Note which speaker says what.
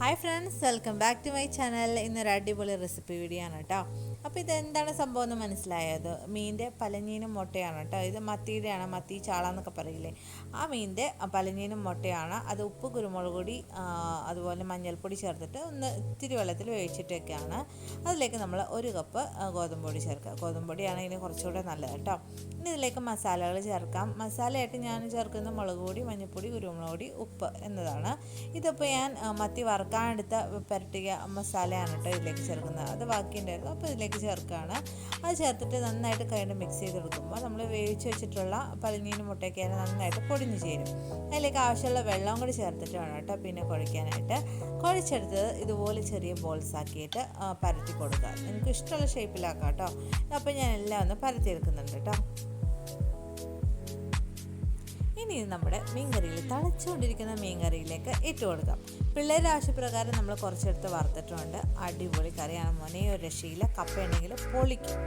Speaker 1: Hi friends welcome back to my channel ഇന്നൊരു അടിപൊളി recipe video ആണ് കേട്ടോ അപ്പോൾ ഇത് എന്താണ് സംഭവം എന്ന് മനസ്സിലായത് മീന്റെ പലഞ്ഞീനും മുട്ടയാണ് കേട്ടോ ഇത് മത്തിയുടെയാണ് മത്തി ചാള എന്നൊക്കെ പറയില്ലേ? ആ മീന്റെ പലഞ്ഞീനും മുട്ടയാണ്. അത് ഉപ്പ് കുരുമുളക് പൊടി അതുപോലെ മഞ്ഞൾപ്പൊടി ചേർത്തിട്ട് ഒന്ന് ഇത്തിരി വെള്ളത്തിൽ വേവിച്ചിട്ടൊക്കെയാണ്. അതിലേക്ക് നമ്മൾ ഒരു കപ്പ് ആ, ഗോതമ്പ് പൊടി ചേർക്കുക ഗോതമ്പ് പൊടിയാണ് ഇതിന് കുറച്ചുകൂടെ നല്ലത് കേട്ടോ ഇനി ഇതിലേക്ക് മസാലകൾ ചേർക്കാം. മസാലയായിട്ട് ഞാൻ ചേർക്കുന്ന മുളക് പൊടി മഞ്ഞൾപ്പൊടി കുരുമുളക് പൊടി ഉപ്പ് എന്നതാണ്. ഇതിപ്പോൾ ഞാൻ മത്തി ആ, മത്തി വറുക്കാനെടുത്ത പുരട്ടിയ മസാലയാണ് കേട്ടോ ഇതിലേക്ക് ചേർക്കുന്നത്. അത് ബാക്കിയുണ്ടായിരുന്നു. അപ്പോൾ ഇതിലേക്ക് ചേർക്കുകയാണ്. അത് ചേർത്തിട്ട് നന്നായിട്ട് കൈകൊണ്ട് മിക്സ് ചെയ്ത് കൊടുക്കുമ്പോൾ നമ്മൾ വേവിച്ച് വെച്ചിട്ടുള്ള പളിഞ്ഞീനും മുട്ടയൊക്കെ നന്നായിട്ട് പൊടിഞ്ഞ് ചേരും. അതിലേക്ക് ആവശ്യമുള്ള വെള്ളം കൂടി ചേർത്തിട്ട് വേണം കേട്ടോ പിന്നെ കുഴയ്ക്കാനായിട്ട്. കുഴച്ചെടുത്തത് ഇതുപോലെ ചെറിയ ബോൾസ് ആക്കിയിട്ട് പരത്തി കൊടുക്കുക. നിങ്ങൾക്ക് ഇഷ്ടമുള്ള ഷേപ്പിലാക്കാം കേട്ടോ. അപ്പോൾ ഞാൻ എല്ലാം ഒന്ന് പരത്തി എടുക്കുന്നുണ്ട് കേട്ടോ. ഇനി നമ്മുടെ മീൻകറിയിൽ തളച്ചുകൊണ്ടിരിക്കുന്ന മീൻകറിയിലേക്ക് ഇട്ട് കൊടുക്കാം പിള്ളേരുടെ ആവശ്യപ്രകാരം നമ്മൾ കുറച്ചെടുത്ത് വറുത്തിട്ടുണ്ട്. അടിപൊളി കറിയാണ് മോനെ. ഒരു രക്ഷയില്ല. കപ്പയുണ്ടെങ്കിൽ പൊളിക്കും.